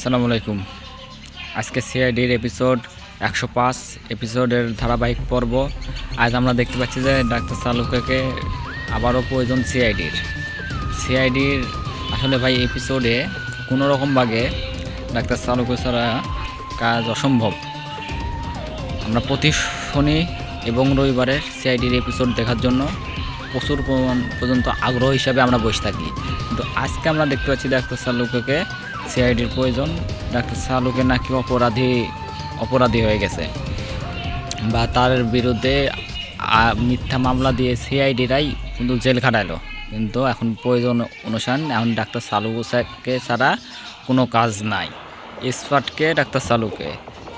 আসসালামু আলাইকুম। আজকে সিআইডির এপিসোড একশো পাঁচ এপিসোডের ধারাবাহিক পর্ব। আজ আমরা দেখতে পাচ্ছি যে ডাক্তার সালুকাকে আবারও প্রয়োজন সিআইডির। সিআইডির আসলে ভাই এপিসোডে কোনো রকম ভাগে ডাক্তার সালুকে ছাড়া কাজ অসম্ভব। আমরা প্রতি শনি এবং রবিবারের সিআইডির এপিসোড দেখার জন্য প্রচুর পর্যন্ত আগ্রহ হিসাবে আমরা বসে থাকি। কিন্তু আজকে আমরা দেখতে পাচ্ছি ডাক্তার সালুককে সিআইডির প্রয়োজন। ডাক্তার শাহরুখের নাকি অপরাধী অপরাধী হয়ে গেছে। বা তার বিরুদ্ধে মিথ্যা মামলা দিয়ে সিআইডিরাই কিন্তু জেল খাটাইলো। কিন্তু এখন প্রয়োজন অনুসারে এখন ডাক্তার সালুকে ছাড়া কোনো কাজ নাই। এক্সপার্টকে ডাক্তার সালুকে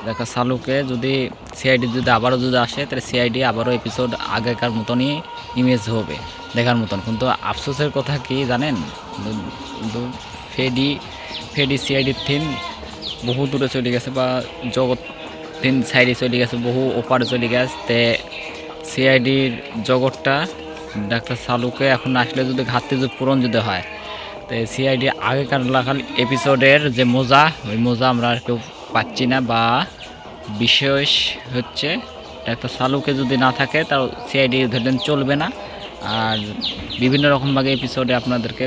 ডাক্তার সালুকে যদি সিআইডি যদি আবারও যদি আসে, তাহলে সিআইডি আবারও এপিসোড আগেকার মতনই ইমেজ হবে, দেখার মতন। কিন্তু আফসোসের কথা কি জানেন? ফেডি ফেডি সিআইডির থিম বহু দূরে চলে গেছে বা জগৎ তিন সাইডে চলে গেছে, বহু ওপারে চলে গেছে। তে সিআইডির জগৎটা ডাক্তার সালুকে এখন আসলে যদি ঘাটতি যদি পূরণ যদি হয়, তো সিআইডি আগেকার লাগাল এপিসোডের যে মজা, ওই মজা আমরা আর কেউ পাচ্ছি না বা বিশেষ হচ্ছে একটা সালুকে যদি না থাকে, তাও সিআইডি ধরলেন চলবে না। আর বিভিন্ন রকমভাবে এপিসোডে আপনাদেরকে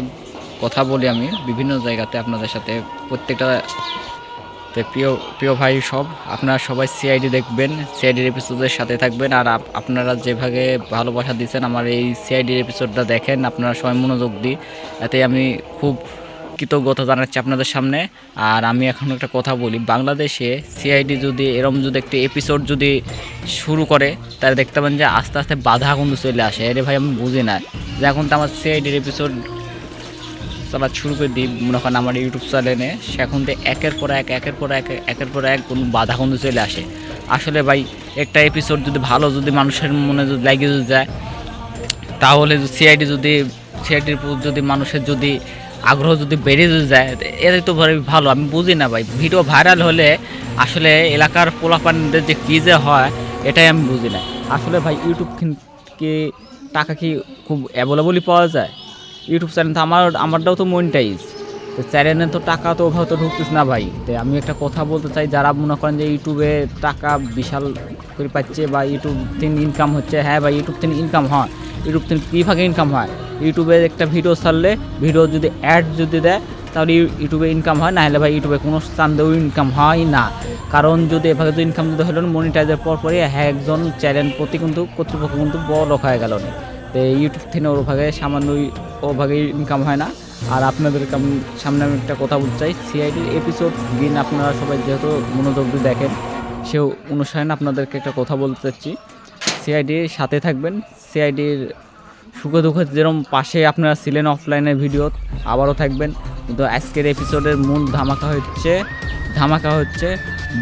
কথা বলি আমি, বিভিন্ন জায়গাতে আপনাদের সাথে। প্রত্যেকটা প্রিয় প্রিয় ভাই সব, আপনারা সবাই সিআইডি দেখবেন সিআইডির এপিসোডের সাথে থাকবেন। আর আপনারা যেভাবে ভালোবাসা দিচ্ছেন, আমার এই সিআইডির এপিসোডটা দেখেন, আপনারা সবাই মনোযোগ দিই এতে আমি খুব কৃতজ্ঞতা জানাচ্ছি আপনাদের সামনে। আর আমি এখন একটা কথা বলি, বাংলাদেশে সিআইডি যদি, এরম যদি একটি এপিসোড যদি শুরু করে, তাহলে দেখতে পাবেন যে আস্তে আস্তে বাধা কিন্তু চলে আসে। আরে ভাই, আমি বুঝি না। যে এখন তো আমার সিআইডির এপিসোড চলা শুরু করে দিই, মনে করেন আমার ইউটিউব চ্যানেলে সেখন থেকে একের পর এক, একের পর এক, একের পর এক কোনো বাধা কিন্তু চলে আসে। আসলে ভাই, একটা এপিসোড যদি ভালো, যদি মানুষের মনে যদি লাগিয়ে যায়, তাহলে সিআইডি যদি সিআইডির যদি মানুষের যদি আগ্রহ যদি বেড়ে যায় এটাই তো ভাই ভালো, আমি বুঝি না ভাই। ভিডিও ভাইরাল হলে আসলে এলাকার পোলাপানদের যে কী যে হয়, এটাই আমি বুঝি না। আসলে ভাই ইউটিউব কি টাকা কি খুব অ্যাভেলেবলই পাওয়া যায়? ইউটিউব চ্যানেল তো আমার, আমারটাও তো মনিটাইজ তো চ্যানেলে তো টাকা তো ওভাবে তো ঢুকতেছে না ভাই। তো আমি একটা কথা বলতে চাই, যারা মনে করেন যে ইউটিউবে টাকা বিশাল করে পাচ্ছে বা ইউটিউব থেকে ইনকাম হচ্ছে। হ্যাঁ বা ইউটিউব থেকে ইনকাম হয়। ইউটিউব থেকে কী ভাগে ইনকাম হয়? ইউটিউবে একটা ভিডিও ছাড়লে ভিডিও যদি অ্যাড যদি দেয়, তাহলে ইউটিউবে ইনকাম হয়। না হলে ভাই ইউটিউবে কোনো চান্দেও ইনকাম হয় না। কারণ যদি এভাবে যদি ইনকাম যদি হলো মনিটাইজের পর পরই হ্যাঁ একজন চ্যানেল প্রতি কিন্তু কর্তৃপক্ষ কিন্তু বড় হয়ে গেল। না তো ইউটিউব থেকে ওভাবে সামান্যই ওভাবে ইনকাম হয় না। আর আপনাদেরকে আমি সামনে আমি একটা কথা বলতে চাই। সিআইডির এপিসোড দিন আপনারা সবাই যেহেতু মনোযোগ দিয়ে দেখেন। সে অনুসারে আপনাদেরকে একটা কথা বলতে চাচ্ছি। সিআইডির সাথে থাকবেন। সিআইডির সুখে দুঃখে যেরকম পাশে আপনারা ছিলেন অফলাইনের ভিডিও আবারও থাকবেন। কিন্তু আজকের এপিসোডের মূল ধামাকা হচ্ছে ধামাকা হচ্ছে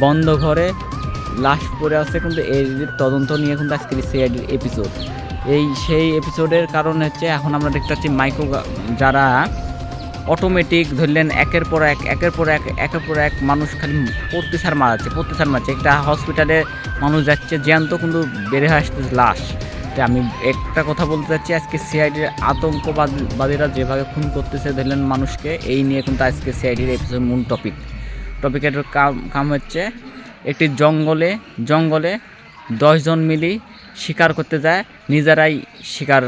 বন্ধ ঘরে লাশ পড়ে আছে কিন্তু এই তদন্ত নিয়ে কিন্তু আজকের সিআইডির এপিসোড এই সেই এপিসোডের কারণ হচ্ছে এখন আমরা দেখতে পাচ্ছি মাইক্রো যারা অটোমেটিক ধরলেন, একের পর এক, একের পর এক, একের পর এক মানুষ খালি প্রতিসার মারাচ্ছে, প্রতিসার মারছে একটা হসপিটালে মানুষ যাচ্ছে, জ্যান্ত কিন্তু বেড়ে আসছে লাশ। আমি একটা কথা বলতে চাচ্ছি, আজকে সিআইডির আতঙ্কবাদীরা যেভাবে খুন করতেছে ধরলেন মানুষকে, এই নিয়ে কিন্তু আজকে সিআইডির এপিসোড মূল টপিক টপিকের কাম কাম হচ্ছে, একটি জঙ্গলে জঙ্গলে দশজন মিলি শিকার করতে যায়, নিজেরাই শিকার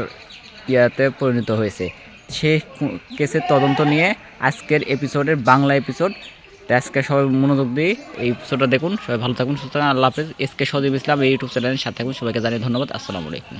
ইয়াতে পরিণত হয়েছে। সে কেসের তদন্ত নিয়ে আজকের এপিসোডের বাংলা এপিসোড। তো আজকে সবাই মনোযোগ দিয়ে এই এপিসোডটা দেখুন। সবাই ভালো থাকুন সুতরাং আল্লাহ হাফেজ। এসকে সজীব ইসলাম এই ইউটিউব চ্যানেলের সাথে থাকুন। সবাইকে জানিয়ে ধন্যবাদ। আসসালামু আলাইকুম।